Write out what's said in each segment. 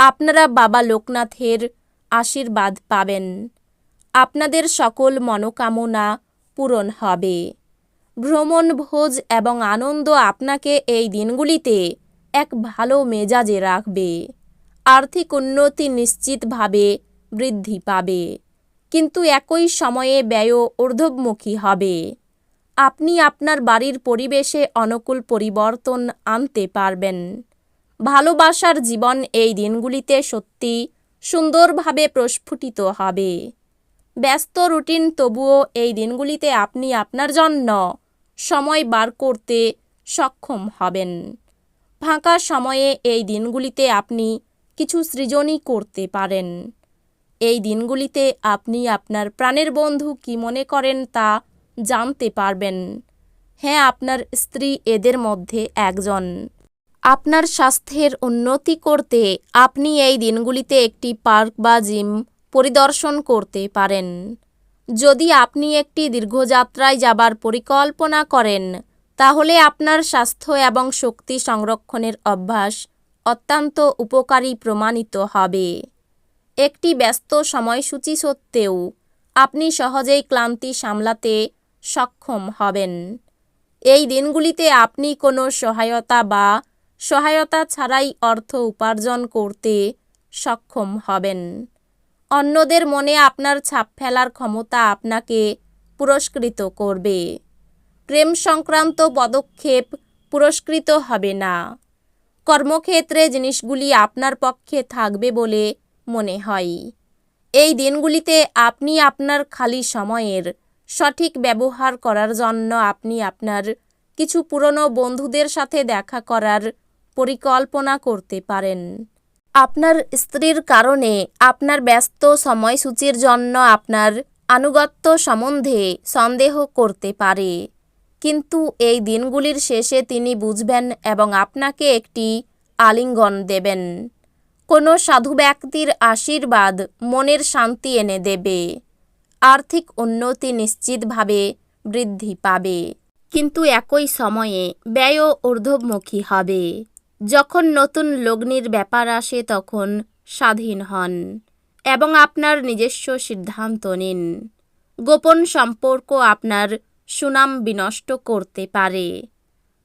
আপনারা বাবা লোকনাথের আশীর্বাদ পাবেন। আপনাদের সকল মনোকামনা পূরণ হবে। ভ্রমণ, ভোজ এবং আনন্দ আপনাকে এই দিনগুলিতে এক ভালো মেজাজে রাখবে। আর্থিক উন্নতি নিশ্চিতভাবে বৃদ্ধি পাবে। কিন্তু একই সময়ে ব্যয়ও ঊর্ধ্বমুখী হবে। আপনি আপনার বাড়ির পরিবেশে অনুকূল পরিবর্তন আনতে পারবেন। ভালোবাসার জীবন এই দিনগুলিতে সত্যি সুন্দরভাবে প্রস্ফুটিত হবে। ব্যস্ত রুটিন তবুও এই দিনগুলিতে আপনি আপনার জন্য সময় বার করতে সক্ষম হবেন। ফাঁকা সময়ে এই দিনগুলিতে আপনি কিছু সৃজনই করতে পারেন। এই দিনগুলিতে আপনি আপনার প্রাণের বন্ধু কি মনে করেন তা জানতে পারবেন। হ্যাঁ আপনার স্ত্রী এদের মধ্যে একজন। আপনার স্বাস্থ্যের উন্নতি করতে আপনি এই দিনগুলিতে একটি পার্ক বা জিম পরিদর্শন করতে পারেন। যদি আপনি একটি দীর্ঘযাত্রায় যাবার পরিকল্পনা করেন, তাহলে আপনার স্বাস্থ্য এবং শক্তি সংরক্ষণের অভ্যাস অত্যন্ত উপকারী প্রমাণিত হবে। একটি ব্যস্ত সময়সূচি সত্ত্বেও আপনি সহজেই ক্লান্তি সামলাতে সক্ষম হবেন। এই দিনগুলিতে আপনি কোনো সহায়তা বা সহায়তা ছাড়াই অর্থ উপার্জন করতে সক্ষম হবেন। অন্যদের মনে আপনার ছাপ ফেলার ক্ষমতা আপনাকে পুরস্কৃত করবে। প্রেম সংক্রান্ত পদক্ষেপ পুরস্কৃত হবে না। কর্মক্ষেত্রে জিনিসগুলি আপনার পক্ষে থাকবে বলে মনে হয়। এই দিনগুলিতে আপনি আপনার খালি সময়ের সঠিক ব্যবহার করার জন্য আপনি আপনার কিছু পুরনো বন্ধুদের সাথে দেখা করার পরিকল্পনা করতে পারেন। আপনার স্ত্রীর কারণে আপনার ব্যস্ত সময়সূচির জন্য আপনার আনুগত্য সম্বন্ধে সন্দেহ করতে পারে। কিন্তু এই দিনগুলির শেষে তিনি বুঝবেন এবং আপনাকে একটি আলিঙ্গন দেবেন। কোনো সাধু ব্যক্তির আশীর্বাদ মনের শান্তি এনে দেবে। আর্থিক উন্নতি নিশ্চিতভাবে বৃদ্ধি পাবে। কিন্তু একই সময়ে ব্যয়ও ঊর্ধ্বমুখী হবে। যখন নতুন লগ্নির ব্যাপার আসে তখন স্বাধীন হন এবং আপনার নিজস্ব সিদ্ধান্ত নিন। গোপন সম্পর্ক আপনার সুনাম বিনষ্ট করতে পারে।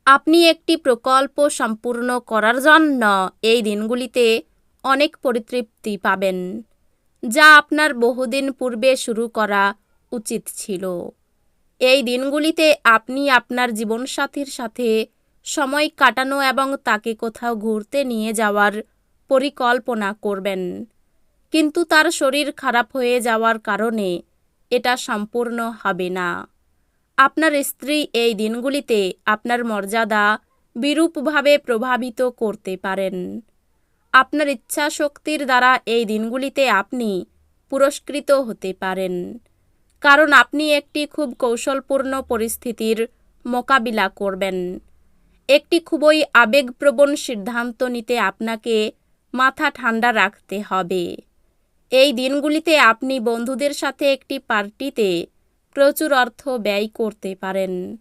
আপনি একটি প্রকল্প সম্পূর্ণ করার জন্য এই দিনগুলিতে অনেক পরিতৃপ্তি পাবেন, যা আপনার বহুদিন পূর্বে শুরু করা উচিত ছিল। এই দিনগুলিতে আপনি আপনার জীবনসাথীর সাথে সময় কাটানো এবং তাকে কোথাও ঘুরতে নিয়ে যাওয়ার পরিকল্পনা করবেন। কিন্তু তার শরীর খারাপ হয়ে যাওয়ার কারণে এটা সম্পূর্ণ হবে না। আপনার স্ত্রী এই দিনগুলিতে আপনার মর্যাদা বিরূপভাবে প্রভাবিত করতে পারেন। আপনার ইচ্ছা শক্তির দ্বারা এই দিনগুলিতে আপনি পুরস্কৃত হতে পারেন। কারণ আপনি একটি খুব কৌশলপূর্ণ পরিস্থিতির মোকাবিলা করবেন। একটি খুবই আবেগপ্রবণ সিদ্ধান্ত নিতে আপনাকে মাথা ঠান্ডা রাখতে হবে। এই দিনগুলিতে আপনি বন্ধুদের সাথে একটি পার্টিতে প্রচুর অর্থ ব্যয় করতে পারেন।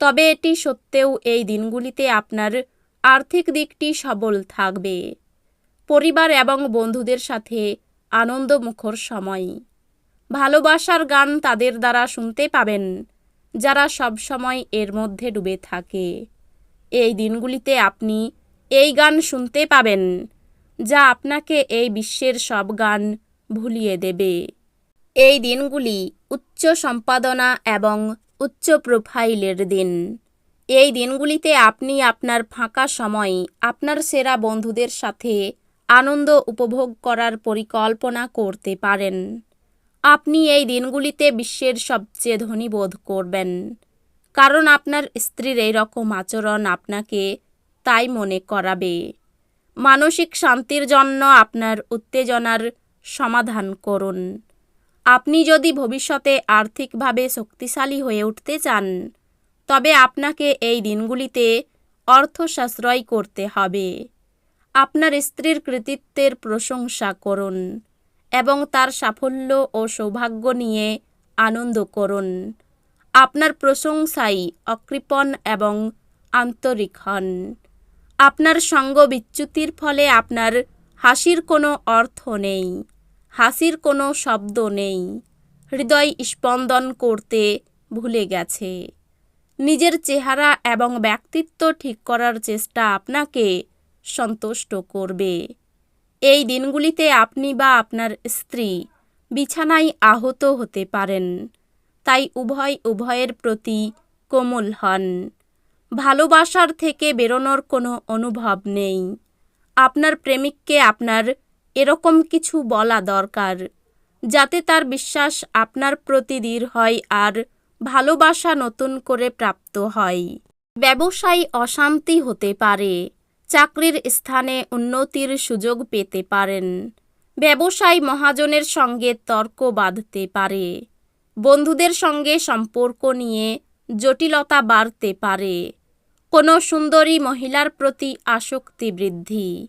তবে এটি সত্ত্বেও এই দিনগুলিতে আপনার আর্থিক দিকটি সবল থাকবে। পরিবার এবং বন্ধুদের সাথে আনন্দমুখর সময়। ভালোবাসার গান তাদের দ্বারা শুনতে পাবেন, যারা সবসময় এর মধ্যে ডুবে থাকে। এই দিনগুলিতে আপনি এই গান শুনতে পাবেন, যা আপনাকে এই বিশ্বের সব গান ভুলিয়ে দেবে। এই দিনগুলি উচ্চ সম্পাদনা এবং উচ্চ প্রোফাইলের দিন। এই দিনগুলিতে আপনি আপনার ফাঁকা সময় আপনার সেরা বন্ধুদের সাথে আনন্দ উপভোগ করার পরিকল্পনা করতে পারেন। আপনি এই দিনগুলিতে বিশ্বের সবচেয়ে ধনী বোধ করবেন। কারণ আপনার স্ত্রীর এই রকম আচরণ আপনাকে তাই মনে করাবে। মানসিক শান্তির জন্য আপনার উত্তেজনার সমাধান করুন। আপনি যদি ভবিষ্যতে আর্থিকভাবে শক্তিশালী হয়ে উঠতে চান, তবে আপনাকে এই দিনগুলিতে অর্থ সাশ্রয় করতে হবে। আপনার স্ত্রীর কৃতিত্বের প্রশংসা করুন এবং তার সাফল্য ও সৌভাগ্য নিয়ে আনন্দ করুন। আপনার প্রশংসাই অকৃপণ এবং আন্তরিক হন। আপনার সঙ্গ বিচ্যুতির ফলে আপনার হাসির কোনো অর্থ নেই, হাসির কোনো শব্দ নেই। হৃদয় স্পন্দন করতে ভুলে গেছে। নিজের চেহারা এবং ব্যক্তিত্ব ঠিক করার চেষ্টা আপনাকে সন্তুষ্ট করবে। এই দিনগুলিতে আপনি বা আপনার স্ত্রী বিছানায় আহত হতে পারেন। তাই উভয় উভয়ের প্রতি কোমল হন। ভালোবাসার থেকে বেরোনোর কোনো অনুভব নেই। আপনার প্রেমিককে আপনার এরকম কিছু বলা দরকার, যাতে তার বিশ্বাস আপনার প্রতি দৃঢ় হয় আর ভালোবাসা নতুন করে প্রাপ্ত হয়। ব্যবসায় অশান্তি হতে পারে, চাকরির স্থানে উন্নতির সুযোগ পেতে পারেন। ব্যবসায় মহাজনের সঙ্গে তর্ক বাঁধতে পারে। বন্ধুদের সঙ্গে সম্পর্ক নিয়ে জটিলতা বাড়তে পারে। কোনো সুন্দরী মহিলার প্রতি আসক্তি বৃদ্ধি,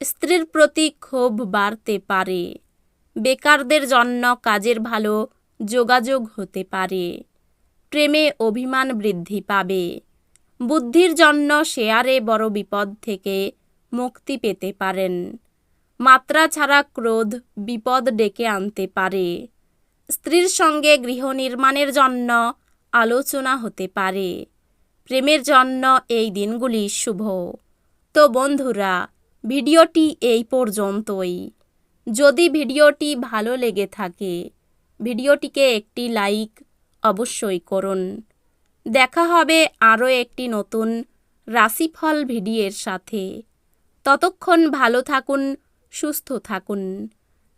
স্ত্রীর প্রতি ক্ষোভ বাড়তে পারে। বেকারদের জন্য কাজের ভালো যোগাযোগ হতে পারে। প্রেমে অভিমান বৃদ্ধি পাবে। বুদ্ধির জন্য শেয়ারে বড় বিপদ থেকে মুক্তি পেতে পারেন। মাত্রা ছাড়া ক্রোধ বিপদ ডেকে আনতে পারে। স্ত্রীর সঙ্গে গৃহ নির্মাণের জন্য আলোচনা হতে পারে। প্রেমের জন্য এই দিনগুলি শুভ। তো বন্ধুরা, ভিডিওটি এই পর্যন্তই। যদি ভিডিওটি ভালো লেগে থাকে, ভিডিওটিকে একটি লাইক অবশ্যই করুন। দেখা হবে আরও একটি নতুন রাশিফল ভিডিওর সাথে। ততক্ষণ ভালো থাকুন, সুস্থ থাকুন।